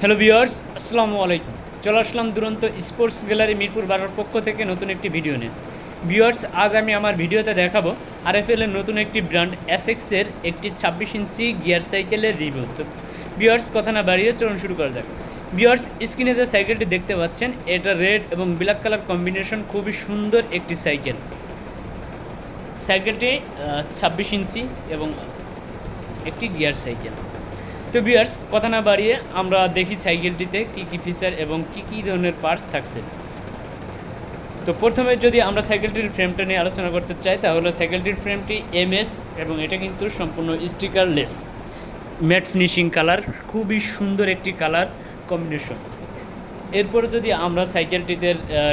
Hello viewers আসসালামু আলাইকুম। চলে আসলাম দুরন্ত স্পোর্টস গ্যালারি মিরপুর বারোর পক্ষ থেকে নতুন একটি ভিডিও নিয়ে। ভিউয়ার্স আজ আমি আমার ভিডিওতে দেখাবো এর নতুন একটি ব্র্যান্ড এসএক্সের একটি ছাব্বিশ ইঞ্চি গিয়ার সাইকেলের রিভিউ তো কথা না বাড়িয়ে চলুন শুরু করা যাক। ভিউয়ার্স স্ক্রিনে যে সাইকেলটি দেখতে পাচ্ছেন, এটা রেড এবং ব্ল্যাক কালার কম্বিনেশন খুবই সুন্দর একটি সাইকেল। সাইকেলটি ছাব্বিশ ইঞ্চি এবং একটি গিয়ার সাইকেল। তো বিয়ার্স কথা না বাড়িয়ে আমরা দেখি সাইকেলটিতে কী কী ফিচার এবং কী কী ধরনের পার্টস থাকছে। তো প্রথমে যদি আমরা সাইকেলটির ফ্রেমটা নিয়ে আলোচনা করতে চাই, তাহলে সাইকেলটির ফ্রেমটি এমএস এবং এটা কিন্তু সম্পূর্ণ স্টিকারলেস ম্যাট ফিনিশিং কালার খুবই সুন্দর একটি কালার কম্বিনেশন এরপরে যদি আমরা সাইকেলটিতে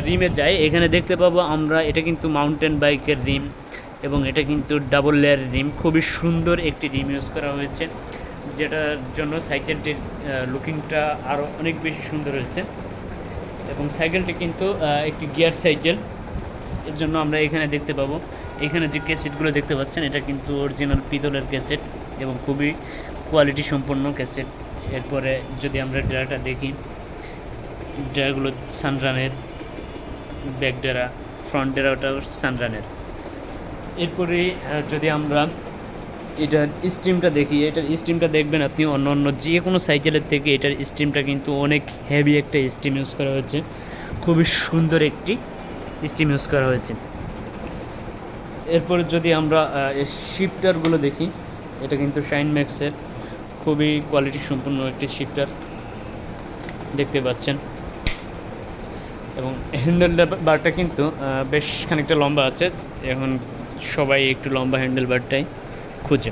রিমে যাই, এখানে দেখতে পাবো আমরা এটা কিন্তু মাউন্টেন বাইকের রিম এবং এটা কিন্তু ডাবল লেয়ার রিম খুবই সুন্দর একটি রিম ইউজ করা হয়েছে। যেটার জন্য সাইকেলটির লুকিংটা আরও অনেক বেশি সুন্দর হয়েছে। এবং সাইকেলটি কিন্তু একটি গিয়ার সাইকেল। এর জন্য আমরা এখানে দেখতে পাবো, এখানে যে ক্যাসেটগুলো দেখতে পাচ্ছেন, এটা কিন্তু অরিজিনাল পিতলের ক্যাসেট এবং খুবই কোয়ালিটি সম্পন্ন ক্যাসেট। এরপরে যদি আমরা ডেরাটা দেখি, ডেরাগুলো সানরানের, ব্যাক ডেরা ফ্রন্ট ডেরাটাও সানরানের। এরপরে যদি আমরা এটার স্টিমটা দেখি এটার স্টিমটা দেখবেন আপনি অন্য অন্য যে কোনো সাইকেলের থেকে এটার স্টিমটা কিন্তু অনেক হেভি একটা স্টিম ইউজ করা হয়েছে। খুবই সুন্দর একটি স্টিম ইউজ করা হয়েছে। এরপর যদি আমরা শিফটারগুলো দেখি, এটা কিন্তু শাইন ম্যাক্সের খুবই কোয়ালিটি সম্পূর্ণ একটি শিফটার দেখতে পাচ্ছেন। এবং হ্যান্ডেল বারটা কিন্তু বেশ খানিকটা লম্বা আছে। এখন সবাই একটু লম্বা হ্যান্ডেল বারটাই খুঁজে।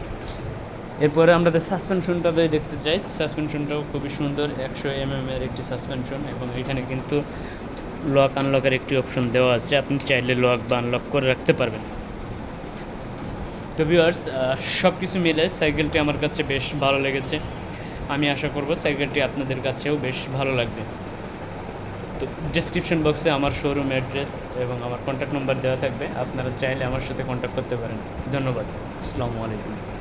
এরপরে আমরা সাসপেনশনটা দেখতে চাই সাসপেনশনটাও খুবই সুন্দর, একশো এম এর একটি সাসপেনশন এবং এখানে কিন্তু লক আনলকের একটি অপশন দেওয়া আছে। আপনি চাইলে লক বা আনলক করে রাখতে পারবেন। তো ভিউয়ার্স সব কিছু মিলে সাইকেলটি আমার কাছে বেশ ভালো লেগেছে। আমি আশা করব সাইকেলটি আপনাদের কাছেও বেশ ভালো লাগবে। তো ডিসক্রিপশন বক্সে আমার শোরুম অ্যাড্রেস এবং আমার কন্ট্যাক্ট নাম্বার দেওয়া থাকবে। আপনারা চাইলে আমার সাথে কন্ট্যাক্ট করতে পারেন। ধন্যবাদ। আসসালামু আলাইকুম।